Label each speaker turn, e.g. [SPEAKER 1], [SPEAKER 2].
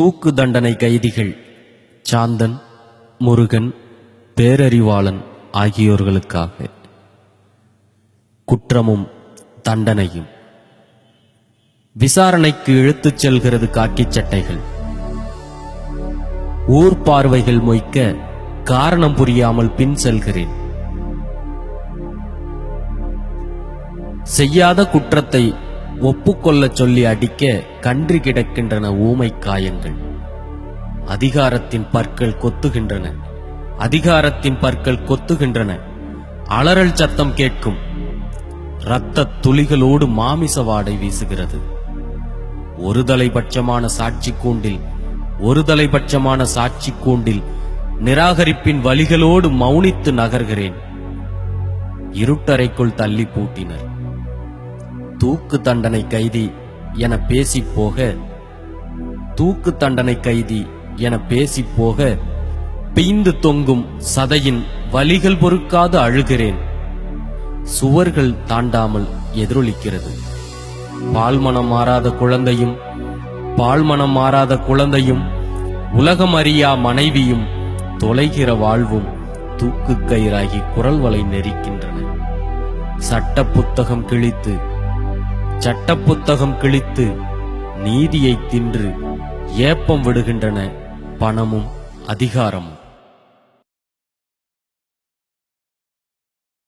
[SPEAKER 1] தூக்கு தண்டனை கைதிகள் சாந்தன் முருகன் பேரறிவாளன் ஆகியோர்களுக்காக. குற்றமும் தண்டனையும். விசாரணைக்கு இழுத்துச் செல்கிறது காக்கி சட்டைகள். ஊர் பார்வைகள் மொய்க்க காரணம் புரியாமல் பின் செல்கிறேன். செய்யாத குற்றத்தை ஒப்புக்கொள்ளச் சொல்லி அடிக்க கன்று கிடக்கின்றன ஊமை காயங்கள் அதிகாரத்தின் பற்கள் கொத்துகின்றன. அதிகாரத்தின் பற்கள் கொத்துகின்றன. அலறல் சத்தம் கேட்கும். இரத்த துளிகளோடு மாமிச வாடை வீசுகிறது. ஒரு தலைபட்சமான சாட்சி கூண்டில் ஒரு தலைபட்சமான சாட்சி கூண்டில் நிராகரிப்பின் வழிகளோடு மௌனித்து நகர்கிறேன். இருட்டறைக்குள் தள்ளி பூட்டினர். தூக்கு தண்டனை கைதி என பேசி போக தூக்கு தண்டனை கைதி என பேசி போக பீந்து தொங்கும் சதையின் வலிகள் பொறுக்காது அழுகிறேன். சுவர்கள் தாண்டாமல் எதிரொலிக்கிறது. பால்மனம் மாறாத குழந்தையும் பால்மனம் மாறாத குழந்தையும் உலகம் அறியா மனைவியும் தொலைகிற வாழ்வும் தூக்கு கயிறாகி குரல் வலை நெரிக்கின்றன. சட்ட புத்தகம் கிழித்து சட்ட புத்தகம் கிழித்து நீதியை தின்று ஏப்பம் விடுகின்றன பணமும் அதிகாரமும்.